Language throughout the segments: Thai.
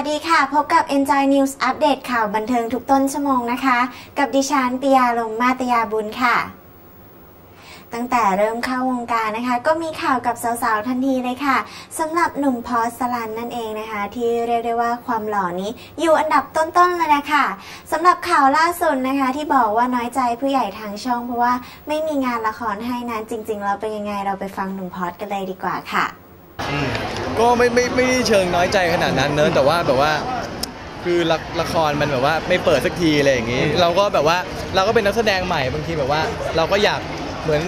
สดีค่ะ พบกับ Enjoy News อัปเดตข่าวบันเทิงทุกต้นชั่วโมงนะคะ กับดิฉันปิยาลงมาตยาบุญค่ะ ตั้งแต่เริ่มเข้าวงการนะคะ ก็มีข่าวกับสาวๆทันทีเลยค่ะสำหรับหนุ่มพอสลันนั่นเองนะคะ ที่เรียกได้ว่าความหล่อนี้อยู่อันดับต้นๆเลยนะคะสำหรับข่าวล่าสุดนะคะ ที่บอกว่าน้อยใจผู้ใหญ่ทางช่องเพราะว่าไม่มีงานละครให้นั้นจริง ๆ เราเป็นยังไงเราไปฟังหนุ่มพอสกันเลยดีกว่าค่ะ ก็ไม่ไม่ไม่ได้เชิงน้อยใจขนาดนั้นเนอะแต่ว่าแบบว่า คือละละครมันแบบว่าไม่เปิดสักทีอะไรอย่างงี้ เราก็แบบว่าเราก็เป็นนักแสดงใหม่บางทีแบบว่า เราก็อยากเหมือน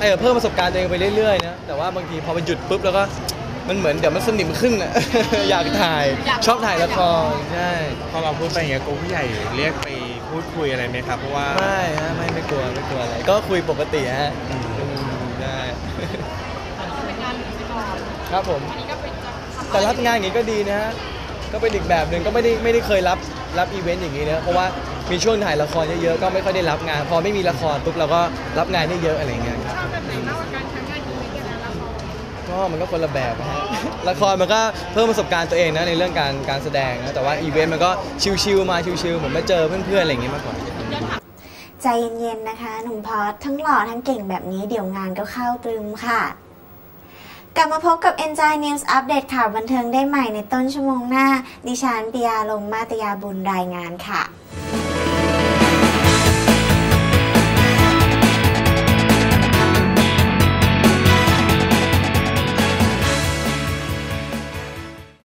เออเพิ่มประสบการณ์ตัวเองไปเรื่อยๆนะแต่ว่าบางทีพอมันหยุดปุ๊บแล้วก็มันเหมือนเดี๋ยวมันสนิมขึ้นอะ อยากถ่ายชอบถ่ายละครใช่พอเราพูดไปอย่างเงี้ยกลัวผู้ใหญ่เรียกไปพูดคุยอะไรไหมครับเพราะว่าไม่ฮะไม่ไม่กลัวไม่กลัวอะไรก็คุยปกติฮะ ครับผมแต่รับงานอย่างนี้ก็ดีนะฮะ ก็เป็นอีกแบบหนึ่งก็ไม่ได้ไม่ได้เคยรับรับอีเวนต์อย่างนี้นะ เพราะว่ามีช่วงถ่ายละครเยอะๆ ก็ไม่ค่อยได้รับงาน พอไม่มีละครปุ๊บเราก็รับงานได้เยอะอะไรเงี้ยครับก็มันก็คนละแบบนะฮะ ละครมันก็เพิ่มประสบการณ์ตัวเองนะในเรื่องการการแสดงนะ แต่ว่าอีเวนต์มันก็ชิลๆมาชิลๆเหมือนมาเจอเพื่อนๆอะไรอย่างงี้มากกว่า ใจเย็นๆนะคะ หนุ่มพอสทั้งหล่อทั้งเก่งแบบนี้เดี๋ยวงานก็เข้าตรึมค่ะ กลับมาพบกับ Enjoy News อัปเดตข่าวบันเทิงได้ใหม่ในต้นชั่วโมงหน้า ดิฉันปิยาลงมาตยาบุญรายงานค่ะ